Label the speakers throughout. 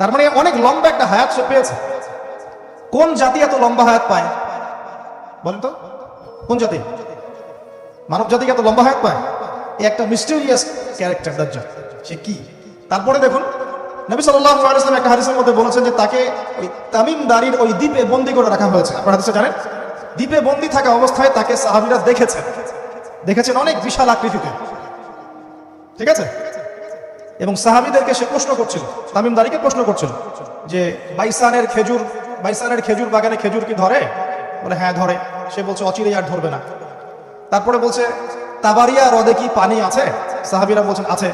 Speaker 1: তার মানে অনেক লম্বা একটা হায়াত সে পেয়েছে। কোন জাতি এত লম্বা হায়াত পায়? বলেন তো, কোন জাতি? মানব জাতি এত লম্বা হায়াত পায়? এই একটা মিস্টেরিয়াস ক্যারেক্টার দাজ্জাল। সে কি? তারপরে দেখুন, নবী ওয়াসাল্লাম একটা হাদিসের মধ্যে বলেছেন যে তাকে ওই তামিম দারির ওই দ্বীপে বন্দি করে রাখা হয়েছে। আপনারা হাদিসে জানেন? দ্বীপে বন্দি থাকা অবস্থায় তাকে সাহাবীরা দেখেছেন। দেখেছেন অনেক বিশাল আকৃতিতে। ঠিক আছে? এবং সাহাবীদেরকে সে প্রশ্ন করছিল তামিম দারিকে প্রশ্ন করছিল যে, বাইসানের খেজুর বাইসানের খেজুর বাগানে খেজুর কি ধরে? বলে হ্যাঁ ধরে। সে বলছে, অচিরেই আর ধরবে না। তারপরে বলছে, তাবারিয়া হ্রদে কি পানি আছে? সাহাবিরা বলছেন, আছে।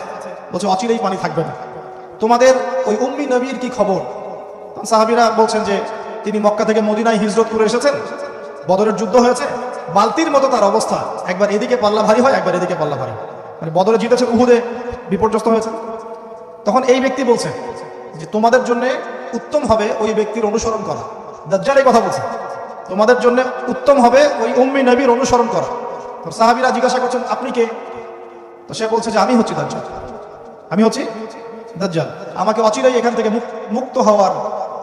Speaker 1: বলছে, অচিরেই পানি থাকবে না। তোমাদের ওই উম্মি নবীর কি খবর? সাহাবিরা বলছেন যে, তিনি মক্কা থেকে মদিনায় হিজরত করে এসেছেন। বদরের যুদ্ধ হয়েছে। বালতির মতো তার অবস্থা। একবার এদিকে পাল্লা ভারী হয়, একবার এদিকে পাল্লা ভারী। মানে বদরে জিতেছে, উহুদে বিপর্যস্ত হয়েছে। তখন এই ব্যক্তি বলছে যে তোমাদের জন্য উত্তম হবে ওই ব্যক্তির অনুসরণ করা। দাজ্জাল এই কথা বলছে। তোমাদের জন্য উত্তম হবে ওই উম্মি নবীর অনুসরণ করা। তো সাহাবিরা জিজ্ঞাসা করছেন, আপনি কে? তো সে বলছে যে, আমি হচ্ছি দাজ্জাল। আমি হচ্ছি দাজ্জাল। আমাকে অচিরেই এখান থেকে মুক- মুক্ত হওয়ার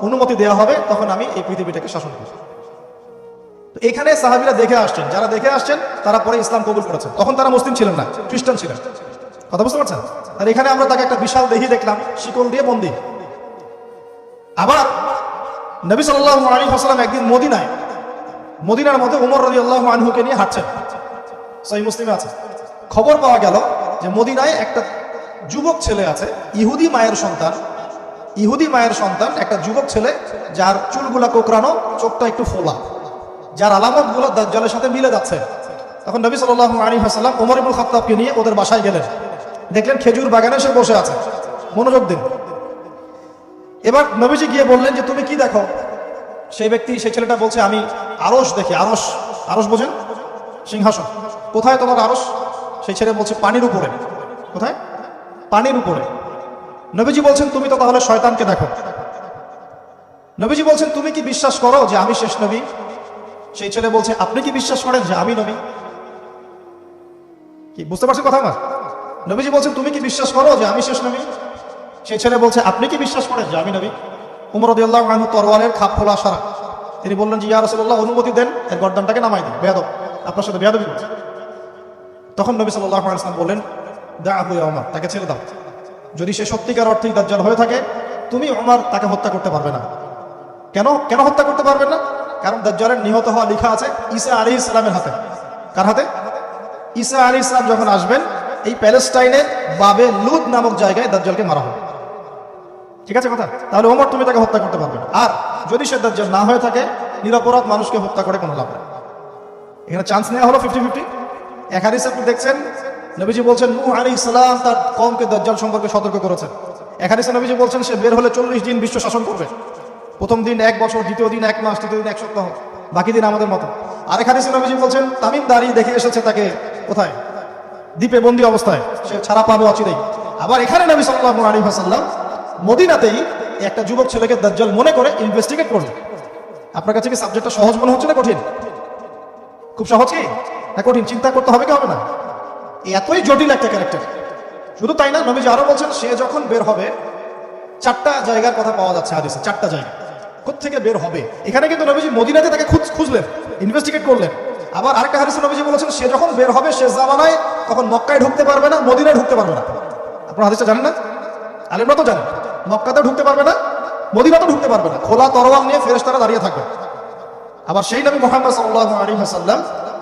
Speaker 1: অনুমতি দেওয়া হবে, তখন আমি এই পৃথিবীটাকে শাসন করব। তো এখানে সাহাবিরা দেখে আসছেন। যারা দেখে আসছেন, তারা পরে ইসলাম কবুল করেছেন। তখন তারা মুসলিম ছিলেন না, খ্রিস্টান ছিলেন। কথা বুঝতে পারছেন? আর এখানে আমরা তাকে একটা বিশাল দেহি দেখলাম, শিকল দিয়ে বন্দি। আবার নবী সাল্লাহ হাসলাম একদিন মদিনায়, মদিনার মধ্যে উমর রবি আল্লাহ আনহুকে নিয়ে হাঁটছেন। সহি মুসলিমে আছে। খবর পাওয়া গেল যে মদিনায় একটা যুবক ছেলে আছে, ইহুদি মায়ের সন্তান। ইহুদি মায়ের সন্তান একটা যুবক ছেলে, যার চুলগুলা কোকড়ানো, চোখটা একটু ফোলা। যার আলামতগুলো দাজ্জালের সাথে মিলে যাচ্ছে। তখন নবী সাল্লাহ আলী হাসাল্লাম ওমর ইবুল খত্তাবকে নিয়ে ওদের বাসায় গেলেন। দেখলেন খেজুর বাগানে সে বসে আছে। মনোযোগ দিন। এবার নবীজি গিয়ে বললেন যে, তুমি কি দেখো? সেই ব্যক্তি, সেই ছেলেটা বলছে, আমি আরস দেখি। আরস আরস বোঝেন? সিংহাসন। কোথায় তোমার আরস সেই ছেলে বলছে, পানির উপরে। কোথায়? পানির উপরে। নবীজি বলছেন, তুমি তো তাহলে শয়তানকে দেখো। নবীজি বলছেন, তুমি কি বিশ্বাস করো যে আমি শেষ নবী? সেই ছেলে বলছে, আপনি কি বিশ্বাস করেন যে আমি নবী? কি, বুঝতে পারছেন কথা আমার? নবীজি বলছেন, তুমি কি বিশ্বাস করো যে আমি শেষ নবী? সেই ছেলে বলছে, আপনি কি বিশ্বাস করেন যে আমি নবী? উমর রদিয়াল্লাহ আনহু তরওয়ারের খাপ খোলা সারা তিনি বললেন যে, ইয়া রাসূলুল্লাহ, অনুমতি দেন, এর গর্দানটাকে নামাই দেন। বেয়াদব, আপনার সাথে করছে। তখন নবী সাল্লাহ ওয়াসাল্লাম বললেন দা আবু ওমর তাকে ছেড়ে দাও। যদি সে সত্যিকার অর্থে দাজ্জাল হয়ে থাকে, তুমি ওমর তাকে হত্যা করতে পারবে না। কেন? কেন হত্যা করতে পারবেন না? কারণ দাজ্জালের নিহত হওয়া লেখা আছে ঈসা আলী ইসলামের হাতে। কার হাতে? ঈসা আলী ইসলাম যখন আসবেন এই প্যালেস্টাইনের বাবে লুদ নামক জায়গায় দাজ্জালকে মারা হবে। ঠিক আছে কথা? তাহলে ওমর, তুমি তাকে হত্যা করতে পারবে আর যদি সে দাজ্জাল না হয়ে থাকে, নিরপরাধ মানুষকে হত্যা করে কোনো লাভ নেই। এখানে চান্স নেওয়া হলো ফিফটি ফিফটি এক আপনি দেখছেন, নবীজি বলছেন, নূহ আলী ইসলাম তার কমকে দাজ্জাল সম্পর্কে সতর্ক করেছেন। এক নবীজি বলছেন, সে বের হলে চল্লিশ দিন বিশ্ব শাসন করবে। প্রথম দিন এক বছর, দ্বিতীয় দিন এক মাস, তৃতীয় দিন এক সপ্তাহ। বাকি দিন আমাদের মতো। আরেক হাদিসে নবীজি বলছেন, তামিম দাঁড়িয়ে দেখে এসেছে তাকে কোথায়? দ্বীপে বন্দি অবস্থায়। সে ছাড়া পাবে অচিরেই। আবার এখানে নবী সাল্লাল্লাহু আলাইহি ওয়াসাল্লাম মদিনাতেই একটা যুবক ছেলেকে দাজ্জাল মনে করে ইনভেস্টিগেট করলেন আপনার কাছে কি সাবজেক্টটা সহজ মনে হচ্ছে না কঠিন? খুব সহজ কি? না কঠিন? চিন্তা করতে হবে কি হবে না? এতই জটিল একটা ক্যারেক্টার শুধু তাই না, নবীজি আরও বলছেন, সে যখন বের হবে, চারটা জায়গার কথা পাওয়া যাচ্ছে হাদিসে, চারটা জায়গা। থেকে বের হবে? এখানে কিন্তু নবীজি মদিনাতে তাকে খুঁজ খুঁজলেন ইনভেস্টিগেট করলেন। আবার আরেকটা হাদিসে নবীজি বলেছেন, সে যখন বের হবে, সে জামানায় তখন মক্কায় ঢুকতে পারবে না, মদিনায় ঢুকতে পারবে না? আপনার হাদিসটা জানেন না? আলেমরা তো জানেন মক্কাতেও ঢুকতে পারবে না, মদিনাতেও ঢুকতে পারবে না। খোলা তরোয়াল নিয়ে ফেরেশতারা দাঁড়িয়ে থাকবে। আবার সেই নবী মোহাম্মদ সাল্লাল্লাহু আলাইহি ওয়াসাল্লাম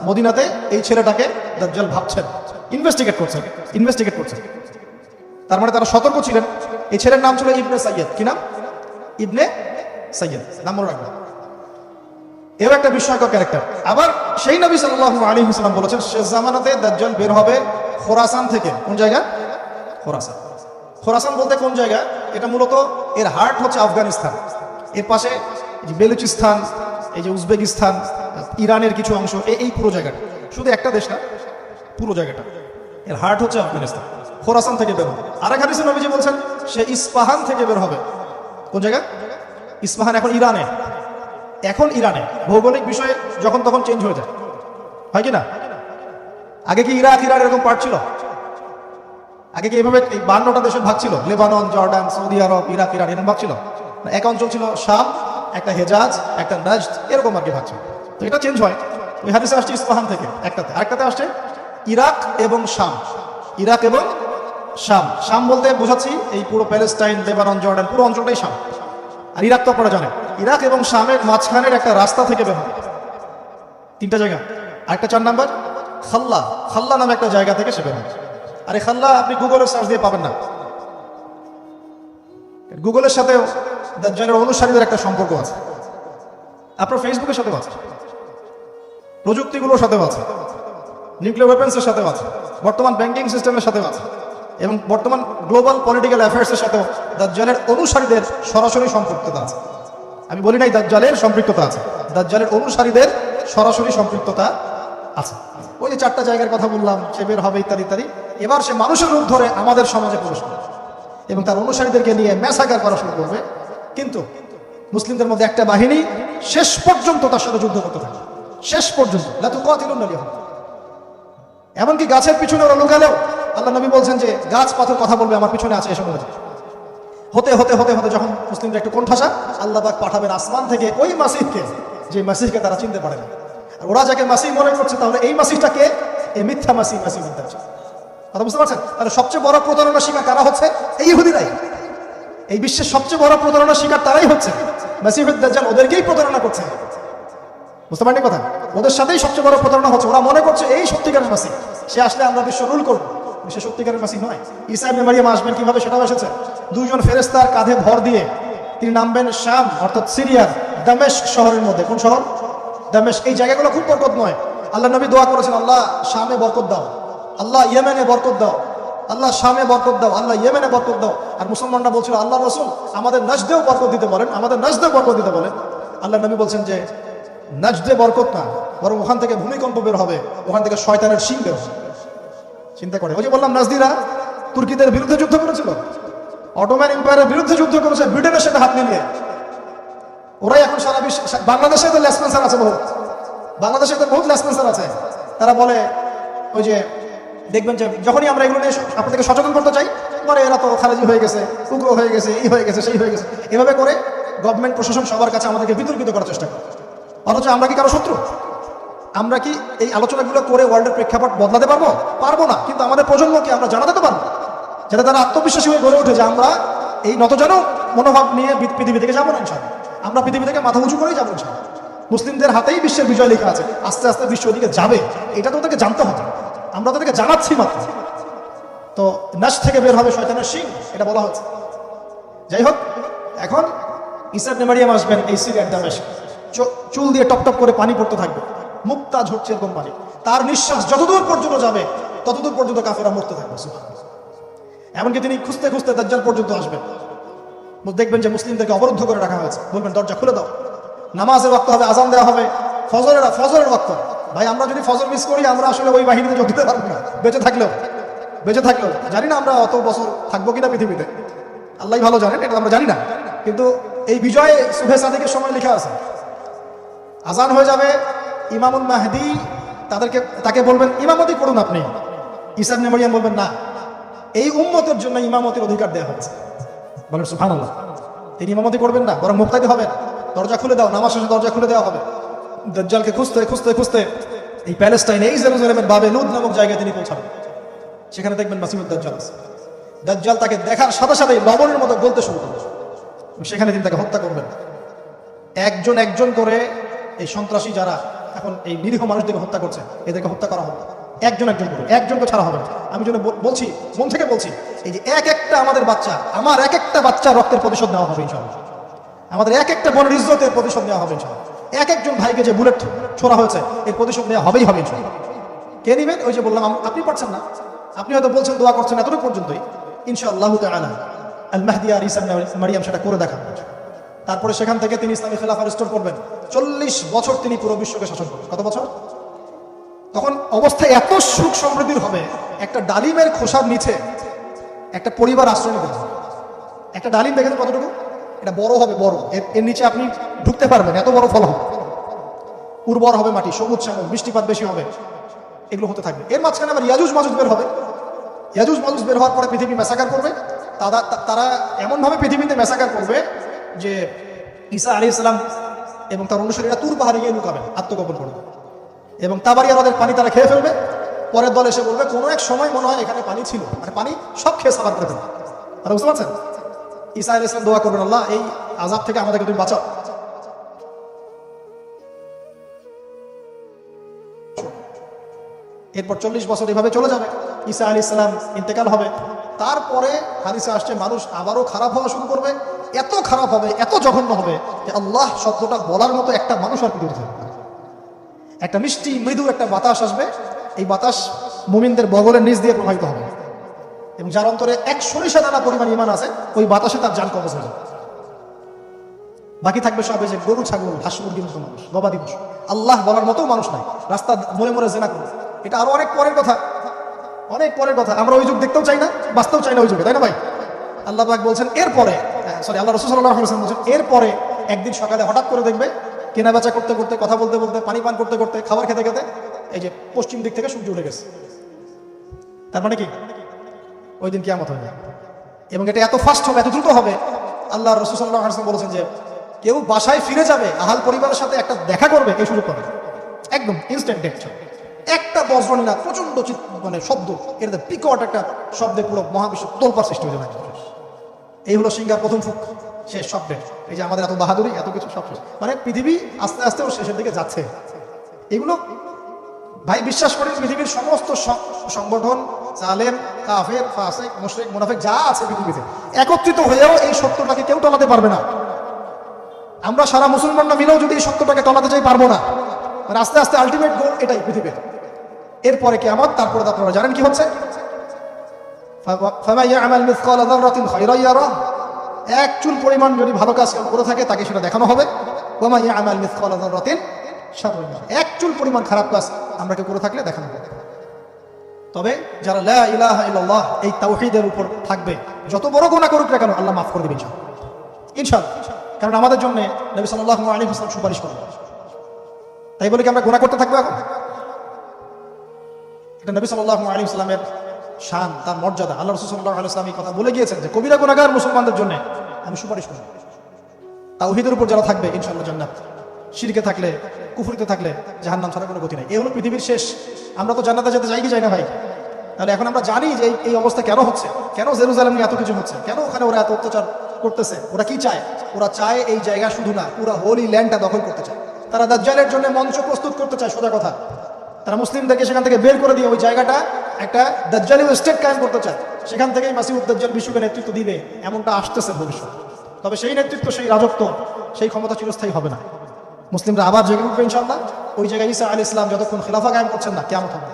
Speaker 1: মদিনাতে এই ছেলেটাকে দাজ্জাল ভাবছেন ইনভেস্টিগেট করছেন ইনভেস্টিগেট করছেন। তার মানে তারা সতর্ক ছিলেন। এই ছেলের নাম ছিল ইবনে সাইয়দ কি নাম? ইবনে সাইয়দ নাম মনে রাখবেন। এও একটা বিস্ময়কর ক্যারেক্টার আবার সেই নবী সাল্লাল্লাহু আলাইহি ওয়াসাল্লাম বলেছেন শেষ জামানাতে দাজ্জাল বের হবে খোরাসান থেকে। কোন জায়গা? খোরাসান। খোরাসান বলতে কোন জায়গা? এটা মূলত এর হার্ট হচ্ছে আফগানিস্তান। এর পাশে বেলুচিস্তান, এই যে উজবেকিস্তান, ইরানের কিছু অংশ এই পুরো জায়গাটা। শুধু একটা দেশ না, পুরো জায়গাটা। এর হার্ট হচ্ছে আফগানিস্তান। খোরাসান থেকে বের হবে। আরেক হাদিসে নবীজি বলছেন, সে ইস্পাহান থেকে বের হবে। কোন জায়গা? ইস্পাহান এখন ইরানে। এখন ইরানে ভৌগোলিক বিষয়ে যখন তখন চেঞ্জ হয়ে যায়। হয় কি না? আগে কি ইরাক, ইরান এরকম পার্ট ছিল? আগে কি এভাবে বান্নটা দেশের ভাগ ছিল? Lebanon, Jordan, Saudi Arab, Iraq, Iran এরকম ভাগ ছিল? এক অঞ্চল ছিল শাম, একটা হেজাজ, একটা নাজদ, এরকম আর কি ভাগ ছিল। তো এটা চেঞ্জ হয়। ওই হাদিসে আসছে ইস্পাহান থেকে, একটাতে। আরেকটাতে আসছে ইরাক এবং শাম। ইরাক এবং শাম। শাম বলতে বোঝাচ্ছি এই পুরো প্যালেস্টাইন, লেবানন, জর্ডান, পুরো অঞ্চলটাই শাম। আর ইরাক তো আপনারা জানেন। ইরাক এবং শামের মাঝখানের একটা রাস্তা থেকে বের হয়। তিনটা জায়গা। আরেকটা চার নাম্বার, খাল্লা। খাল্লা নামে একটা জায়গা থেকে সে বের হয়। আর এই খাল্লা, আপনি গুগলের সার্চ দিয়ে পাবেন না। গুগলের সাথেও দাজ্জালের অনুসারীদের একটা সম্পর্ক আছে। আপনার ফেসবুকের সাথেও আছে। প্রযুক্তিগুলোর সাথেও আছে। নিউক্লিয়ার ওয়েপন্সের সাথেও আছে। বর্তমান ব্যাংকিং সিস্টেমের সাথেও আছে। এবং বর্তমান গ্লোবাল পলিটিক্যাল অ্যাফেয়ার্সের সাথেও দাজ্জালের অনুসারীদের সরাসরি সম্পৃক্ততা আছে। আমি বলি নাই দাজ্জালের সম্পৃক্ততা আছে, দাজ্জালের অনুসারীদের সরাসরি সম্পৃক্ততা আছে। ওই যে চারটা জায়গার কথা বললাম, সে বের হবে ইত্যাদি ইত্যাদি। এবার সে মানুষের রূপ ধরে আমাদের সমাজে প্রবেশ করবে এবং তার অনুসারীদেরকে নিয়ে ম্যাসাকার করা শুরু করবে। কিন্তু মুসলিমদের মধ্যে একটা বাহিনী শেষ পর্যন্ত তার সাথে যুদ্ধ করতে থাকে শেষ পর্যন্ত। এমনকি গাছের পিছনে ওরা লুকালেও আল্লাহ নবী বলছেন যে, গাছ, পাথর কথা বলবে, আমার পিছনে আছে এসব হতে হতে হতে হতে হতে যখন মুসলিমরা একটু কোণঠাসা, আল্লাহ পাক পাঠাবেন আসমান থেকে ওই মাসিহকে, যে মাসিহকে তারা চিনতে পারে না। আর ওরা যাকে মাসিহ মনে করছে, তাহলে এই মাসিহটাকে এই মিথ্যা মাসিহ মাসিহ মিথ্যা কথা বুঝতে পারছেন? তাহলে সবচেয়ে বড় প্রতারণা শিকার কারা হচ্ছে? এই ইহুদিরাই। এই বিশ্বের সবচেয়ে বড় প্রতারণা শিকার তারাই হচ্ছে। মাসিহুদ দাজ্জাল ওদেরকেই প্রতারণা করছে। বুঝতে পারেন কথা? ওদের সাথেই সবচেয়ে বড় প্রতারণা হচ্ছে। ওরা মনে করছে, এই সত্যিকারের মাসিহ। সে আসলে আমরা বিশ্ব রুল করব। সে সত্যিকারের মাসিহ নয়। ইসা ইবনে আসবেন কীভাবে সেটাও এসেছে। দুইজন ফেরেস্তার কাঁধে ভর দিয়ে তিনি নামবেন শাম, অর্থাৎ সিরিয়ার দামেস্ক শহরের মধ্যে। কোন শহর? দামেস্ক। এই জায়গাগুলো খুব বরকত নয়। আল্লাহ নবী দোয়া করেছেন, আল্লাহ শামে বরকত দাও। আল্লাহ ইয়েমেনে বরকত দাও। আল্লাহ শামে বরকত দাও। আল্লাহ ইয়েমেনে বরকত দাও। আর মুসলমানরা বলছিল, আল্লাহ রসুল, আমাদের নাজদেও বরকত দিতে বলেন আমাদের নাজদেও বরকত দিতে বলেন আল্লাহ নবী বলছেন যে, নাজদে বরকত না, বরং ওখান থেকে ভূমিকম্প বের হবে। ওখান থেকে শয়তানের শিং বের হবে। চিন্তা করে। ওই যে বললাম, নাজদিরা তুর্কিদের বিরুদ্ধে যুদ্ধ করেছিল। অটোম্যান এম্পায়ারের বিরুদ্ধে যুদ্ধ করেছে ব্রিটেনের সাথে হাত মিলিয়ে। ওরাই এখন সারা বিশ্ব বাংলাদেশে তো লেসপেন্সার আছে বহুত। বাংলাদেশে তো বহুত লেসপেন্সার আছে। তারা বলে, ওই যে দেখবেন যে যখনই আমরা এগুলো নিয়ে আপনাদেরকে সচেতন করতে চাই, পরে এরা তো খারাজি হয়ে গেছে, উগ্র হয়ে গেছে এই হয়ে গেছে, সেই হয়ে গেছে। এভাবে করে গভর্নমেন্ট প্রশাসন সবার কাছে আমাদেরকে বিতর্কিত করার চেষ্টা করে। অথচ আমরা কি কারও শত্রু? আমরা কি এই আলোচনাগুলো করে ওয়ার্ল্ডের প্রেক্ষাপট বদলাতে পারব? পারব না। কিন্তু আমাদের প্রজন্মকে আমরা জানাতে পারব। যাতে তারা আত্মবিশ্বাসী হয়ে গড়ে ওঠে যে আমরা এই নতজন মনোভাব নিয়ে পৃথিবী থেকে যাব না ইনশাল্লাহ। আমরা পৃথিবী থেকে মাথা উঁচু করেই যাব ইনশাল্লাহ। মুসলিমদের হাতেই বিশ্বের বিজয় লেখা আছে। আস্তে আস্তে বিশ্ব ওদিকে যাবে। এটা তো ওদেরকে জানতে হবে। আমরা তাদেরকে জানাচ্ছি মাত্র। তো নাচ থেকে বের হবে শয়তানের সিং এটা বলা হচ্ছে। যাই হোক, এখন ইসাব নেমারিয়াম আসবেন এই সিরিয়ার দামেশ চুল দিয়ে টপ টপ করে পানি পড়তে থাকবে। মুক্তা ঝরছে এরকম পানি তার নিঃশ্বাস যতদূর পর্যন্ত যাবে, ততদূর পর্যন্ত কাফেরা মরতে থাকবে। এমনকি তিনি খুঁজতে খুঁজতে দাজ্জাল পর্যন্ত আসবেন। দেখবেন যে মুসলিমদেরকে অবরুদ্ধ করে রাখা হয়েছে। বলবেন, দরজা খুলে দাও। নামাজের ওয়াক্ত হবে, আজান দেওয়া হবে। ফজরের ফজরের ওয়াক্ত। ভাই, আমরা যদি ফজর মিস করি, আমরা আসলে ওই বাহিনীতে যোগ দিতে পারব না। বেঁচে থাকলেও বেঁচে থাকলেও। জানি না আমরা অত বছর থাকব কিনা পৃথিবীতে। আল্লাহ ভালো জানেন, এটা আমরা জানি না। কিন্তু এই বিজয়ে সুভে সাদিকের সময় লেখা আছে। আজান হয়ে যাবে ইমামুল মাহদি তাদেরকে, তাকে বলবেন, ইমামতি করুন আপনি। ইসাব নেমরিয়াম বলবেন, না। এই উম্মতের জন্য ইমামতির অধিকার দেওয়া হয়েছে। বলেন সুফান তিনি ইমামতি করবেন না, বরং মুক্তাইতে হবেন। দরজা খুলে দাও, নামাজ শেষে দরজা খুলে দেওয়া হবে। দাজ্জালকে খুঁজতে খুঁজতে খুঁজতে এই প্যালেস্টাইন, এই জেরুজালেমের বাবে লুদ নামক জায়গায় তিনি পৌঁছাবেন। সেখানে দেখবেন মাসিমুদ দাজ্জাল আছে। দাজ্জাল তাকে দেখার সাথে সাথে লবণের মতো গলতে শুরু করবে সেখানে তিনি তাকে হত্যা করবেন। একজন একজন করে এই সন্ত্রাসী যারা এখন এই নিরীহ মানুষদেরকে হত্যা করছে, এদেরকে হত্যা করা হবে। একজন একজন করে, একজনকে ছাড়া হবে আমি জন্য বলছি, মন থেকে বলছি, এই যে এক একটা আমাদের বাচ্চা, আমার এক একটা বাচ্চা রক্তের প্রতিশোধ নেওয়া হবে, ইনশাল্লাহ। আমাদের এক একটা বনের ইজ্জতের প্রতিশোধ নেওয়া হবে, ইনশাল্লাহ। এক একজন ভাইকে যে বুলেট ছোড়া হয়েছে, এর প্রতিশোধ নেওয়া হবেই হবে, ইনশাল্লাহ। কে নিবেন? ওই যে বললাম, আপনি পারছেন না। আপনি হয়তো বলছেন, দোয়া করছেন এতটুকু পর্যন্তই। ইনশাআল্লাহ তাআলা আল মাহদি আর ইসা মারিয়াম সেটা করে দেখান তারপরে সেখান থেকে তিনি ইসলামী খেলাফা রিস্টোর করবেন। চল্লিশ বছর তিনি পুরো বিশ্বকে শাসন করবেন কত বছর? তখন অবস্থা এত সুখ সমৃদ্ধির হবে, একটা ডালিমের খোসার নিচে একটা পরিবার আশ্রয় নিতে একটা ডালিম দেখেন কতটুকু? এটা বড় হবে, বড়। এর নিচে আপনি ঢুকতে পারবেন, এত বড় ফল হবে। উর্বর হবে মাটি, সবুজ শ্যামল, বৃষ্টিপাত বেশি হবে, এগুলো হতে থাকবে। এর মাঝখানে আবার ইয়াজুজ মাজুজ বের হবে। ইয়াজুজ মাজুজ বের হওয়ার পরে পৃথিবী মেসাকার করবে। তারা তারা এমনভাবে পৃথিবীতে মেসাকার করবে যে ঈসা আলী ইসলাম এবং তার অনুসারীরা তুর পাহাড়ে গিয়ে লুকাবেন আত্মগোপন করবে। এবং তাবারিয়া আমাদের পানি তারা খেয়ে ফেলবে। পরের দল এসে বলবে, কোনো এক সময় মনে হয় এখানে পানি ছিল মানে পানি সব খেয়ে সাবার করে ফেলবে। তারা বুঝতে পারছেন? আলী ইসলাম দোয়া করবেন, আল্লাহ, এই আজাব থেকে আমাদেরকে তুমি বাঁচাও। এরপর চল্লিশ বছর এভাবে চলে যাবে, ঈসা আলী ইসলাম ইন্তেকাল হবে। তারপরে হাদিসে আসছে, মানুষ আবারও খারাপ হওয়া শুরু করবে। এত খারাপ হবে, এত জঘন্য হবে যে আল্লাহ শব্দটা বলার মতো একটা মানুষ আর পৃথিবীতে থাকবে একটা মিষ্টি, মৃদু একটা বাতাস আসবে, এই বাতাস মুমিনদের বগলের নিচ দিয়ে প্রবাহিত হবে। এবং যার অন্তরে এক সরিষা দানা পরিমাণ ইমান আছে, ওই বাতাসে তার যান কবজ হয়ে যাবে। বাকি থাকবে সব যে গরু, ছাগল হাঁস মুরগির মতো মানুষ, গবাদি পশু। আল্লাহ বলার মতো মানুষ নাই। রাস্তা মরে মরে জেনা করবে এটা আরও অনেক পরের কথা। অনেক পরের কথা। আমরা ওই যুগ দেখতেও চাই না, বাঁচতেও চাই না ওই যুগে, তাই না ভাই? আল্লাহ পাক বলছেন, এরপরে সরি, আল্লাহ রসুল সাল্লাহ আলাইহি বলছেন, এরপরে একদিন সকালে হঠাৎ করে দেখবে কেনা বেচা করতে করতে, কথা বলতে বলতে, পানি পান করতে করতে, খাবার খেতে খেতে, এই যে পশ্চিম দিক থেকে সূর্য উঠে গেছে। তার মানে কি? ওই দিন কিয়ামত হবে। এবং এটা এত ফাস্ট হবে, এত দ্রুত হবে, আল্লাহ রসুল সাল্লাহ হাসলাম বলেছেন যে, কেউ বাসায় ফিরে যাবে, আহাল পরিবারের সাথে একটা দেখা করবে, এই সুযোগ পাবে। একদম ইনস্ট্যান্ট ডেট একটা বজ্রনী না প্রচণ্ড মানে শব্দ এটাতে পিকট একটা শব্দে পুরো মহাবিশ্ব তোলপার সৃষ্টি হয়ে যাবে। এই হলো সিঙ্গার প্রথম ফুক। শেষ, সব ডেট এই যে আমাদের এত বাহাদুরি, এত কিছু সব শেষ। মানে পৃথিবী আস্তে আস্তে ওর শেষের দিকে যাচ্ছে। এগুলো ভাই বিশ্বাস করেন, পৃথিবীর সমস্ত সংগঠন, জালেম, কাফের, ফাসেক, মুশরিক, মুনাফিক, যা আছে পৃথিবীতে, একত্রিত হয়েও এই সত্যটাকে কেউ টলাতে পারবে না। আমরা সারা মুসলমানরা মিলেও যদি এই সত্যটাকে টলাতে চাই, পারব না। মানে আস্তে আস্তে আলটিমেট গোল এটাই পৃথিবীর। এরপরে কি আমার তারপরে আপনারা জানেন কি হচ্ছে? এক চুল পরিমাণ যদি ভালো কাজ করে থাকে, তাকে সেটা দেখানো হবে। ওমা ইয়ামাল মিসকালা যাররাতিন শাররান ইয়ারা। এক চুল পরিমাণ খারাপ কাজ আমরা কেউ করে থাকলে দেখানো হবে। তবে যারা লা ইলাহা ইল্লাল্লাহ, এই তাওহীদের উপর থাকবে, যত বড় গোনা করুক না কেন, আল্লাহ মাফ করে দেবেন ইনশাআল্লাহ। কারণ আমাদের জন্য নবী আলাইহি ওয়াসাল্লাম সুপারিশ করবেন তাই বলে কি আমরা গুনাহ করতে থাকব এখন? এটা নবী সাল্লাল্লাহু আলাইহি ওয়াসাল্লামের শান, তার মর্যাদা। আল্লাহ রাসূল সাল্লাল্লাহু আলাইহি এই কথা বলে গিয়েছেন যে, কবিরা, গুনাহগার মুসলমানদের জন্য আমি সুপারিশ করব। তাওহীদের উপর যারা থাকবে, ইনশাআল্লাহ জান্নাত। শিরকে থাকলে, কুফরিতে থাকলে জাহান্নাম ছাড়া কোনো গতি নেই। এই হলো পৃথিবীর শেষ। আমরা তো জান্নাতে যেতে যাই কি যাই না ভাই? তাহলে এখন আমরা জানি যে এই- এই অবস্থা কেন হচ্ছে? কেন জেরুজালেম নিয়ে এত কিছু হচ্ছে? কেন ওখানে ওরা এত অত্যাচার করতেছে? ওরা কি চায়? ওরা চায় এই জায়গা শুধু না, পুরো হোলি ল্যান্ডটা দখল করতে চায়। তারা দাজ্জালের জন্য মঞ্চ প্রস্তুত করতে চায়, সোজা কথা। তারা মুসলিমদেরকে সেখান থেকে বের করে দিয়ে ওই জায়গাটা একটা দাজ্জালি স্টেট কায়েম করতে চায়, সেখান থেকেই মাসিউদ দাজ্জাল বিশ্বকে নেতৃত্ব দিবে, এমনটা আসতেছে ভবিষ্যৎ তবে সেই নেতৃত্ব, সেই রাজত্ব, সেই ক্ষমতা চিরস্থায়ী হবে না। মুসলিমরা আবার জেগে উঠবে ইনশাল্লাহ ওই জায়গায় ইসা আল ইসলাম যতক্ষণ খিলাফা কায়েম করছেন না কেমন হবে।